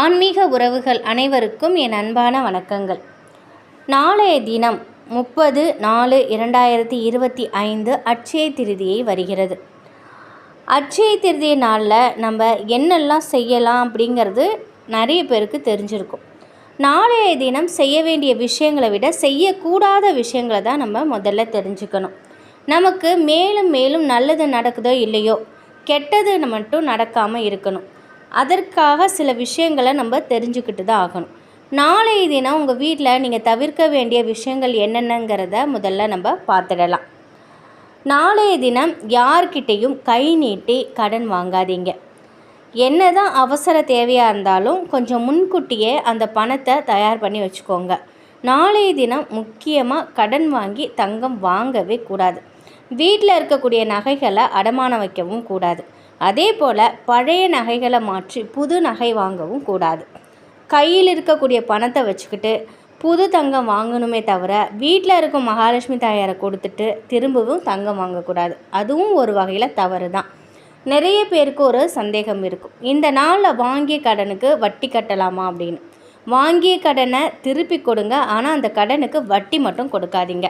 ஆன்மீக உறவுகள் அனைவருக்கும் என் அன்பான வணக்கங்கள். நாளைய தினம் முப்பது நாலு இரண்டாயிரத்தி இருபத்தி ஐந்து அட்சய திருதியை வருகிறது. அட்சய திருதி நாளில் நம்ம என்னெல்லாம் செய்யலாம் அப்படிங்கிறது நிறைய பேருக்கு தெரிஞ்சிருக்கும். நாளைய தினம் செய்ய வேண்டிய விஷயங்களை விட செய்யக்கூடாத விஷயங்களை தான் நம்ம முதல்ல தெரிஞ்சுக்கணும். நமக்கு மேலும் மேலும் நல்லது நடக்குதோ இல்லையோ கெட்டது மட்டும் நடக்காமல் இருக்கணும். அதற்காக சில விஷயங்களை நம்ம தெரிஞ்சுக்கிட்டு தான் ஆகணும். நாளைய தினம் உங்கள் வீட்டில் நீங்கள் தவிர்க்க வேண்டிய விஷயங்கள் என்னென்னங்கிறத முதல்ல நம்ம பார்த்துடலாம். நாளைய தினம் யார்கிட்டேயும் கை நீட்டி கடன் வாங்காதீங்க. என்ன தான் அவசர தேவையாக இருந்தாலும் கொஞ்சம் முன்கூட்டியே அந்த பணத்தை தயார் பண்ணி வச்சுக்கோங்க. நாளைய தினம் முக்கியமாக கடன் வாங்கி தங்கம் வாங்கவே கூடாது. வீட்டில் இருக்கக்கூடிய நகைகளை அடமானம் வைக்கவும் கூடாது. அதே போல் பழைய நகைகளை மாற்றி புது நகை வாங்கவும் கூடாது. கையில் இருக்கக்கூடிய பணத்தை வச்சுக்கிட்டு புது தங்கம் வாங்கணுமே தவிர வீட்டில் இருக்கும் மகாலட்சுமி தாயாரை கொடுத்துட்டு திரும்பவும் தங்கம் வாங்கக்கூடாது. அதுவும் ஒரு வகையில் தவறு தான் நிறைய பேருக்கு ஒரு சந்தேகம் இருக்கும். இந்த நாளில் வாங்கிய கடனுக்கு வட்டி கட்டலாமா அப்படின்னு. வாங்கிய கடனை திருப்பி கொடுங்க. ஆனால் அந்த கடனுக்கு வட்டி மட்டும் கொடுக்காதீங்க.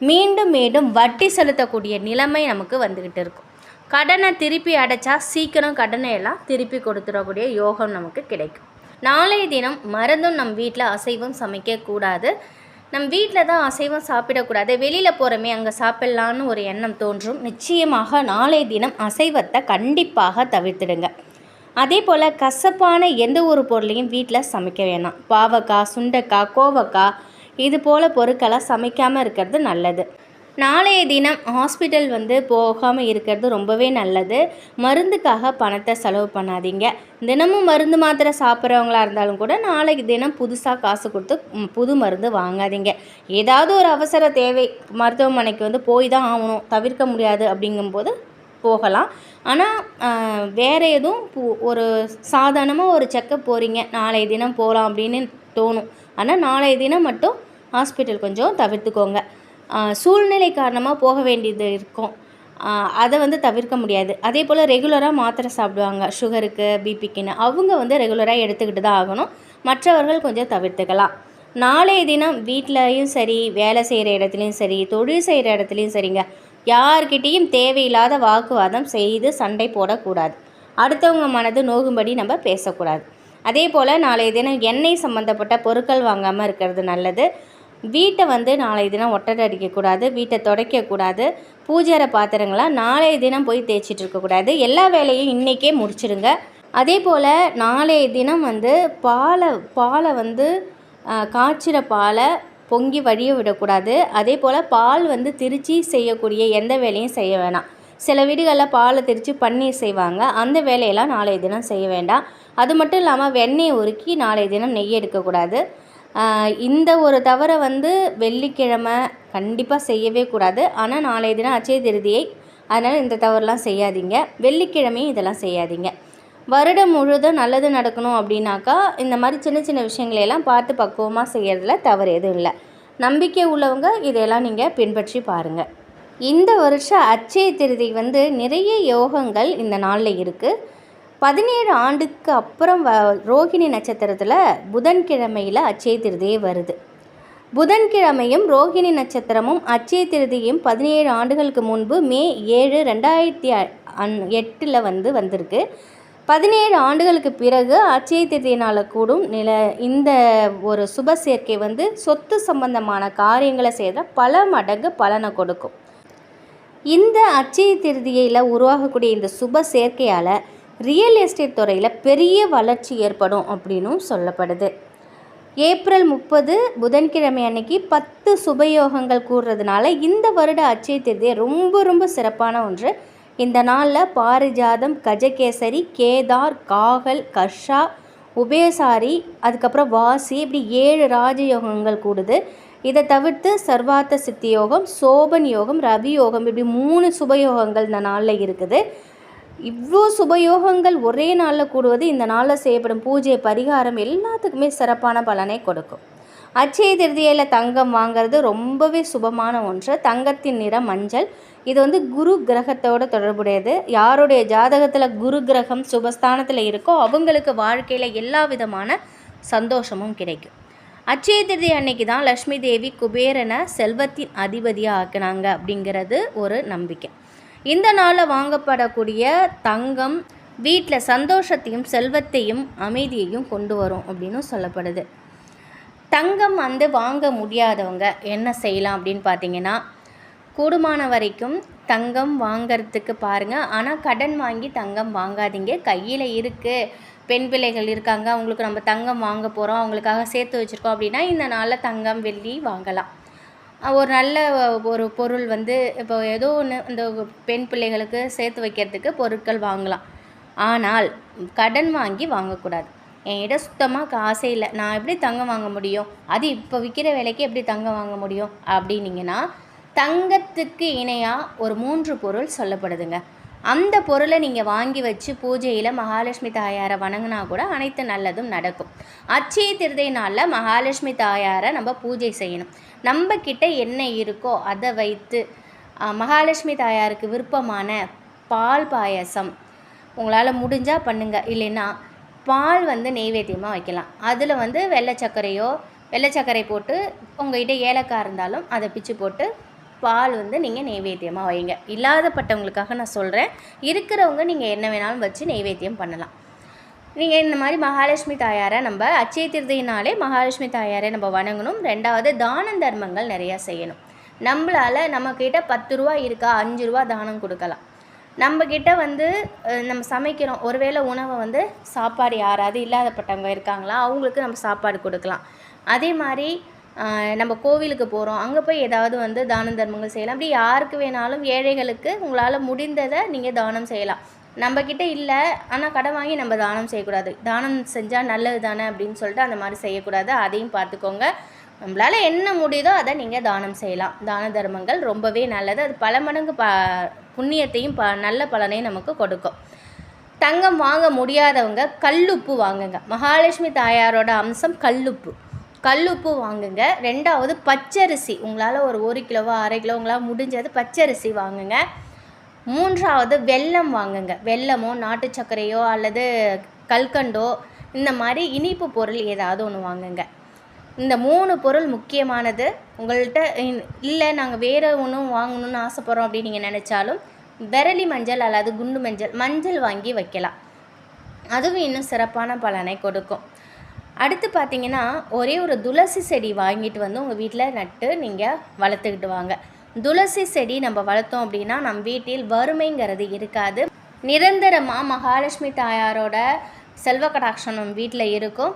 மீண்டும் மீண்டும் வட்டி செலுத்தக்கூடிய நிலைமை நமக்கு வந்துக்கிட்டு இருக்கும். கடனை திருப்பி அடைச்சா சீக்கிரம் கடனை எல்லாம் திருப்பி கொடுத்துடக்கூடிய யோகம் நமக்கு கிடைக்கும். நாளைய தினம் மறந்தும் நம் வீட்டில் அசைவம் சமைக்கக்கூடாது நம் வீட்டில் தான் அசைவம் சாப்பிடக்கூடாது. வெளியில் போகிறோமே அங்கே சாப்பிட்லான்னு ஒரு எண்ணம் தோன்றும். நிச்சயமாக நாளைய தினம் அசைவத்தை கண்டிப்பாக தவிர்த்துடுங்க. அதே போல் கசப்பான எந்த ஒரு பொருளையும் வீட்டில் சமைக்க வேணாம். பாவக்காய் சுண்டைக்காய் கோவக்காய் இது போல் பொருட்களை சமைக்காமல் இருக்கிறது நல்லது. நாளைய தினம் ஹாஸ்பிட்டல் வந்து போகாமல் இருக்கிறது ரொம்பவே நல்லது. மருந்துக்காக பணத்தை செலவு பண்ணாதீங்க. தினமும் மருந்து மாத்திரை சாப்பிட்றவங்களா இருந்தாலும் கூட நாளைக்கு தினம் புதுசாக காசு கொடுத்து புது மருந்து வாங்காதீங்க. ஏதாவது ஒரு அவசர தேவை மருத்துவமனைக்கு வந்து போய் தான் ஆகணும் தவிர்க்க முடியாது அப்படிங்கும்போது போகலாம். ஆனால் வேறு எதுவும் ஒரு சாதாரணமாக ஒரு செக்கப் போகிறீங்க நாளைய தினம் போகலாம் அப்படின்னு தோணும். ஆனால் நாளைய தினம் மட்டும் ஹாஸ்பிட்டல் கொஞ்சம் தவிர்த்துக்கோங்க. சூழ்நிலை காரணமாக போக வேண்டியது இருக்கும். அதை வந்து தவிர்க்க முடியாது. அதே போல் ரெகுலராக மாத்திரை சாப்பிடுவாங்க. சுகருக்கு பிபிக்குன்னு அவங்க வந்து ரெகுலராக எடுத்துக்கிட்டு தான் ஆகணும். மற்றவர்கள் கொஞ்சம் தவிர்த்துக்கலாம். நாளைய தினம் வீட்லேயும் சரி வேலை செய்கிற இடத்துலையும் சரி தொழில் செய்கிற இடத்துலையும் சரிங்க. யார்கிட்டேயும் தேவையில்லாத வாக்குவாதம் செய்து சண்டை போடக்கூடாது. அடுத்தவங்க மனது நோகும்படி நம்ம பேசக்கூடாது. அதே போல் நாளைய தினம் எண்ணெய் சம்மந்தப்பட்ட பொருட்கள் வாங்காமல் இருக்கிறது நல்லது. வீட்டை வந்து நாளைய தினம் ஒட்டடை அடிக்கக்கூடாது வீட்டை துடைக்கக்கூடாது பூஜை பாத்திரங்களாம் நாளைய தினம் போய் தேய்ச்சிட்டு இருக்கக்கூடாது. எல்லா வேலையும் இன்றைக்கே முடிச்சிடுங்க. அதே போல் நாளைய தினம் வந்து பாலை பாலை வந்து காய்ச்சிற பாலை பொங்கி வழிய விடக்கூடாது. அதே போல் பால் வந்து திருச்சி செய்யக்கூடிய எந்த வேலையும் செய்ய வேணாம். சில வீடுகளில் பாலை திரித்து பன்னீர் செய்வாங்க. அந்த வேலையெல்லாம் நாளைய தினம் செய்ய வேண்டாம். அது மட்டும் இல்லாமல் வெண்ணெயை உருக்கி நாளைய தினம் நெய் எடுக்கக்கூடாது. இந்த ஒரு தவறை வந்து வெள்ளிக்கிழமை கண்டிப்பாக செய்யவே கூடாது. ஆனால் நாளைய தினம் அச்சய திருதியை அதனால் இந்த தவறுலாம் செய்யாதீங்க. வெள்ளிக்கிழமையும் இதெல்லாம் செய்யாதீங்க. வருடம் முழுதும் நல்லது நடக்கணும் அப்படின்னாக்கா இந்த மாதிரி சின்ன சின்ன விஷயங்களையெல்லாம் பார்த்து பக்குவமாக செய்கிறதுல தவறு எதுவும் இல்லை. நம்பிக்கை உள்ளவங்க இதையெல்லாம் நீங்கள் பின்பற்றி பாருங்கள் இந்த வருஷம் அச்சய திருதி வந்து நிறைய யோகங்கள் இந்த நாளில் இருக்குது பதினேழு ஆண்டுக்கு அப்புறம் வ ரோகிணி நட்சத்திரத்தில் புதன்கிழமையில் அச்சய திருதியே வருது. புதன்கிழமையும் ரோகிணி நட்சத்திரமும் அச்சய திருதியும் பதினேழு ஆண்டுகளுக்கு முன்பு மே ஏழு ரெண்டாயிரத்தி அன் எட்டில் வந்து வந்திருக்கு. பதினேழு ஆண்டுகளுக்கு பிறகு அச்சய திருதியினால் கூடும் நில இந்த ஒரு சுப சேர்க்கை வந்து சொத்து சம்பந்தமான காரியங்களை செய்த பல மடங்கு பலனை கொடுக்கும். இந்த அச்சய திருதியில் உருவாகக்கூடிய இந்த சுப சேர்க்கையால் ரியல் எஸ்டேட் துறையில் பெரிய வளர்ச்சி ஏற்படும் அப்படின்னும் சொல்லப்படுது. ஏப்ரல் முப்பது புதன்கிழமை அன்னைக்கு பத்து சுபயோகங்கள் கூடுறதுனால இந்த வருட அச்சய திருதியை ரொம்ப ரொம்ப சிறப்பான ஒன்று. இந்த நாளில் பாரிஜாதம் கஜகேசரி கேதார் காகல் கர்ஷா உபயசாரி அதுக்கப்புறம் வாசி இப்படி ஏழு ராஜயோகங்கள் கூடுது. இதை தவிர்த்து சர்வார்த்த சித்தி யோகம் சோபன் யோகம் ரவி யோகம் இப்படி மூணு சுபயோகங்கள் இந்த நாளில் இருக்குது. இவ்வளோ சுபயோகங்கள் ஒரே நாளில் கூடுவது இந்த நாளில் செய்யப்படும் பூஜை பரிகாரம் எல்லாத்துக்குமே சிறப்பான பலனை கொடுக்கும். அச்சய திருதியில் தங்கம் வாங்கிறது ரொம்பவே சுபமான ஒன்று. தங்கத்தின் நிறம் மஞ்சள். இது வந்து குரு கிரகத்தோட தொடர்புடையது. யாருடைய ஜாதகத்தில் குரு கிரகம் சுபஸ்தானத்தில் இருக்கோ அவங்களுக்கு வாழ்க்கையில் எல்லா விதமான சந்தோஷமும் கிடைக்கும். அச்சய திருதி அன்னைக்கு தான் லக்ஷ்மி தேவி குபேரனை செல்வத்தின் அதிபதியாக ஆக்குனாங்க அப்படிங்கிறது ஒரு நம்பிக்கை. இந்த நாளில் வாங்கப்படக்கூடிய தங்கம் வீட்டில் சந்தோஷத்தையும் செல்வத்தையும் அமைதியையும் கொண்டு வரும் அப்படின்னு சொல்லப்படுது. தங்கம் வந்து வாங்க முடியாதவங்க என்ன செய்யலாம் அப்படின்னு பார்த்தீங்கன்னா கூடுமான வரைக்கும் தங்கம் வாங்கிறதுக்கு பாருங்கள் ஆனால் கடன் வாங்கி தங்கம் வாங்காதீங்க. கையில் இருக்குது பெண் பிள்ளைகள் இருக்காங்க. அவங்களுக்கு நம்ம தங்கம் வாங்க போகிறோம் அவங்களுக்காக சேர்த்து வச்சுருக்கோம் அப்படின்னா இந்த நாளில் தங்கம் வெள்ளி வாங்கலாம். ஒரு நல்ல ஒரு பொருள் வந்து இப்போ ஏதோ ஒன்று இந்த பெண் பிள்ளைகளுக்கு சேர்த்து வைக்கிறதுக்கு பொருட்கள் வாங்கலாம். ஆனால் கடன் வாங்கி வாங்கக்கூடாது. என்கிட்ட சுத்தமாக காசே இல்லை. நான் எப்படி தங்கம் வாங்க முடியும்? அது இப்போ விற்கிற விலைக்கு எப்படி தங்கம் வாங்க முடியும்? அப்படின்னீங்கன்னா தங்கத்துக்கு இணையாக ஒரு மூன்று பொருள் சொல்லப்படுதுங்க. அந்த பொருளை நீங்கள் வாங்கி வச்சு பூஜையில் மகாலட்சுமி தாயாரை வணங்கினா கூட அனைத்து நல்லதும் நடக்கும். அச்சய திருதை நாளில் மகாலட்சுமி தாயாரை நம்ம பூஜை செய்யணும். நம்ம கிட்ட என்ன இருக்கோ அதை வைத்து மகாலட்சுமி தாயாருக்கு விருப்பமான பால் பாயசம் உங்களால் முடிஞ்சால் பண்ணுங்கள் இல்லைன்னா பால் வந்து நெய்வேத்தியமாக வைக்கலாம். அதில் வந்து வெள்ளை சர்க்கரையோ வெள்ளை சர்க்கரை போட்டு உங்கள்கிட்ட ஏலக்காய் இருந்தாலும் அதை பிச்சு போட்டு பால் வந்து நீங்கள் நெய்வேத்தியமாக வைங்க. இல்லாதப்பட்டவங்களுக்காக நான் சொல்கிறேன் இருக்கிறவங்க நீங்கள் என்ன வேணாலும் வச்சு நெய்வேத்தியம் பண்ணலாம். நீங்கள் இந்த மாதிரி மகாலட்சுமி தாயாரை நம்ம அச்சய திருதியினாலே மகாலட்சுமி தாயாரை நம்ம வணங்கணும். ரெண்டாவது தான தர்மங்கள் நிறையா செய்யணும். நம்மளால் நம்மக்கிட்ட பத்து ரூபா இருக்கா அஞ்சு ரூபா தானம் கொடுக்கலாம். நம்மக்கிட்ட வந்து நம்ம சமைக்கிறோம். ஒருவேளை உணவை வந்து சாப்பாடு யாராவது இல்லாதப்பட்டவங்க இருக்காங்களா அவங்களுக்கு நம்ம சாப்பாடு கொடுக்கலாம். அதே மாதிரி நம்ம கோவிலுக்கு போகிறோம் அங்கே போய் ஏதாவது வந்து தான தர்மங்கள் செய்யலாம். அப்படி யாருக்கு வேணாலும் ஏழைகளுக்கு உங்களால் முடிந்ததை நீங்கள் தானம் செய்யலாம். நம்மக்கிட்ட இல்லை ஆனால் கடன் வாங்கி நம்ம தானம் செய்யக்கூடாது. தானம் செஞ்சால் நல்லது தானே அப்படின்னு சொல்லிட்டு அந்த மாதிரி செய்யக்கூடாது. அதையும் பார்த்துக்கோங்க. நம்மளால் என்ன முடியுதோ அதை நீங்கள் தானம் செய்யலாம். தான தர்மங்கள் ரொம்பவே நல்லது. அது பல மடங்கு ப புண்ணியத்தையும் ப நல்ல பலனையும் நமக்கு கொடுக்கும். தங்கம் வாங்க முடியாதவங்க கல்லுப்பு வாங்குங்க. மகாலட்சுமி தாயாரோட அம்சம் கல்லுப்பு. கல்லுப்பு வாங்குங்க. ரெண்டாவது பச்சரிசி. உங்களால் ஒரு ஒரு கிலோவோ அரை கிலோ உங்களால் முடிஞ்சது பச்சரிசி வாங்குங்க. மூன்றாவது வெல்லம் வாங்குங்க. வெல்லமோ நாட்டு சர்க்கரையோ அல்லது கல்கண்டோ இந்த மாதிரி இனிப்பு பொருள் ஏதாவது ஒன்று வாங்குங்க. இந்த மூணு பொருள் முக்கியமானது. உங்கள்கிட்ட இல்லை நாங்கள் வேறு ஒன்றும் வாங்கணும்னு ஆசைப்பட்றோம் அப்படின்னு நீங்கள் நினச்சாலும் விரலி மஞ்சள் அல்லது குண்டு மஞ்சள் மஞ்சள் வாங்கி வைக்கலாம். அதுவும் இன்னும் சிறப்பான பலனை கொடுக்கும். அடுத்து பார்த்தீங்கன்னா ஒரே ஒரு துளசி செடி வாங்கிட்டு வந்து உங்கள் வீட்டில் நட்டு நீங்கள் வளர்த்துக்கிட்டு வாங்க. துளசி செடி நம்ம வளர்த்தோம் அப்படின்னா நம் வீட்டில் வறுமைங்கிறது இருக்காது. நிரந்தரமாக மகாலட்சுமி தாயாரோட செல்வ கடாட்சம் நம்ம வீட்டில் இருக்கும்.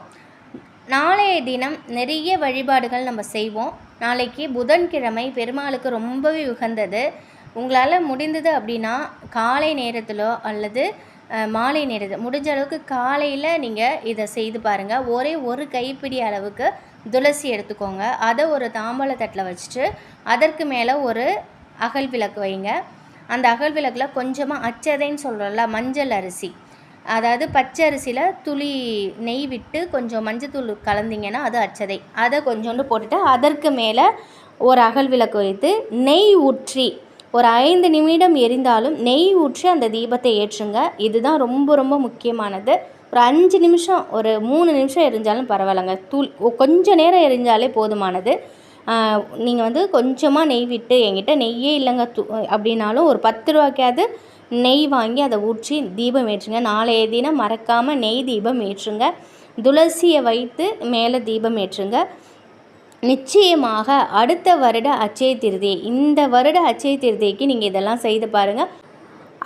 நாளைய தினம் நிறைய வழிபாடுகள் நம்ம செய்வோம். நாளைக்கு புதன்கிழமை பெருமாளுக்கு ரொம்பவே உகந்தது. உங்களால் முடிந்தது அப்படின்னா காலை நேரத்திலோ அல்லது மாலை நேரத்தில் முடிஞ்ச அளவுக்கு காலையில் நீங்கள் இதை செய்து பாருங்கள் ஒரே ஒரு கைப்பிடி அளவுக்கு துளசி எடுத்துக்கோங்க. அதை ஒரு தாம்பாள தட்டில் வச்சுட்டு அதற்கு மேலே ஒரு அகல் விளக்கு வைங்க. அந்த அகல் விளக்கில் கொஞ்சமாக அச்சதைன்னு சொல்கிறோம்ல மஞ்சள் அரிசி. அதாவது பச்சை அரிசியில் துளி நெய் விட்டு கொஞ்சம் மஞ்சத்தூள் கலந்தீங்கன்னா அது அச்சதை. அதை கொஞ்சோண்டு போட்டுட்டு அதற்கு மேலே ஒரு அகல் விளக்கு வைத்து நெய் ஊற்றி ஒரு ஐந்து நிமிடம் எரிந்தாலும் நெய் ஊற்றி அந்த தீபத்தை ஏற்றுங்க. இதுதான் ரொம்ப ரொம்ப முக்கியமானது. ஒரு அஞ்சு நிமிஷம் ஒரு மூணு நிமிஷம் எரிஞ்சாலும் பரவாயில்லைங்க. தூள் கொஞ்சம் நேரம் எரிஞ்சாலே போதுமானது. நீங்கள் வந்து கொஞ்சமாக நெய் விட்டு என்கிட்ட நெய்யே இல்லைங்க து அப்படின்னாலும் ஒரு பத்து ரூபாய்க்காவது நெய் வாங்கி அதை ஊற்றி தீபம் ஏற்றுங்க. நாளைய தினம் மறக்காமல் நெய் தீபம் ஏற்றுங்க. துளசியை வைத்து மேலே தீபம் ஏற்றுங்க. நிச்சயமாக அடுத்த வருட அச்சய திருதி இந்த வருட அச்சய திருதிக்கு நீங்கள் இதெல்லாம் செய்து பாருங்கள்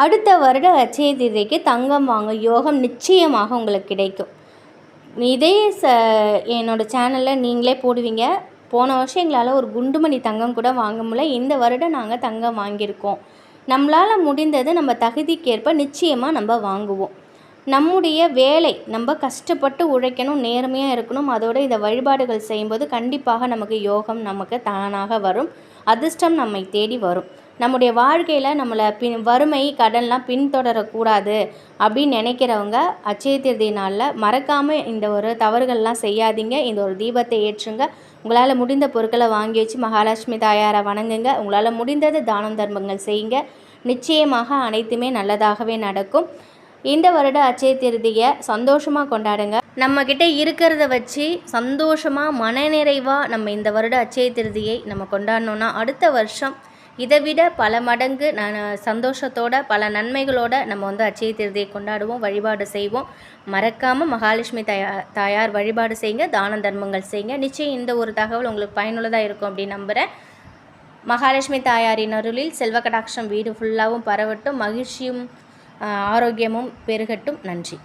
அடுத்த வருட அச்சய திருதிக்கு தங்கம் வாங்க யோகம் நிச்சயமாக உங்களுக்கு கிடைக்கும். இதே ச என்னோடய சேனலில் நீங்களே போடுவீங்க. போன வருஷம் எங்களால் ஒரு குண்டுமணி தங்கம் கூட வாங்க முடியல. இந்த வருடம் நாங்கள் தங்கம் வாங்கியிருக்கோம். நம்மளால் முடிந்தது நம்ம தகுதிக்கேற்ப நிச்சயமாக நம்ம வாங்குவோம். நம்முடைய வேலை நம்ம கஷ்டப்பட்டு உழைக்கணும் நேர்மையாக இருக்கணும் அதோட இதை வழிபாடுகள் செய்யும்போது கண்டிப்பாக நமக்கு யோகம் நமக்கு தானாக வரும். அதிர்ஷ்டம் நம்மை தேடி வரும். நம்முடைய வாழ்க்கையில் நம்மளை பின் வறுமை கடன்லாம் பின்தொடரக்கூடாது அப்படின்னு நினைக்கிறவங்க அச்சய திருதி நாளில் மறக்காமல் இந்த ஒரு தவறுகள்லாம் செய்யாதீங்க. இந்த ஒரு தீபத்தை ஏற்றுங்க. உங்களால் முடிந்த பொருட்களை வாங்கி வச்சு மகாலட்சுமி தாயாரை வணங்குங்க. உங்களால் முடிந்தது தானம் தர்மங்கள் செய்யுங்க. நிச்சயமாக அனைத்துமே நல்லதாகவே நடக்கும். இந்த வருட அச்சய திருதியை சந்தோஷமாக கொண்டாடுங்க. நம்மக்கிட்ட இருக்கிறத வச்சு சந்தோஷமாக மனநிறைவாக நம்ம இந்த வருட அச்சய திருதியை நம்ம கொண்டாடணுன்னா அடுத்த வருஷம் இதை விட பல மடங்கு நான் சந்தோஷத்தோட பல நன்மைகளோட நம்ம வந்து அச்சய திருதியை கொண்டாடுவோம் வழிபாடு செய்வோம். மறக்காமல் மகாலட்சுமி தயா தாயார் வழிபாடு செய்யுங்க தான தர்மங்கள் செய்யுங்க நிச்சயம் இந்த ஒரு தகவல் உங்களுக்கு பயனுள்ளதாக இருக்கும் அப்படின்னு நம்புகிறேன் மகாலட்சுமி தாயாரின் அருளில் செல்வ கடாட்சம் வீடு ஃபுல்லாகவும் பரவட்டும். மகிழ்ச்சியும் ஆரோக்கியமும் பெருகட்டும். நன்றி.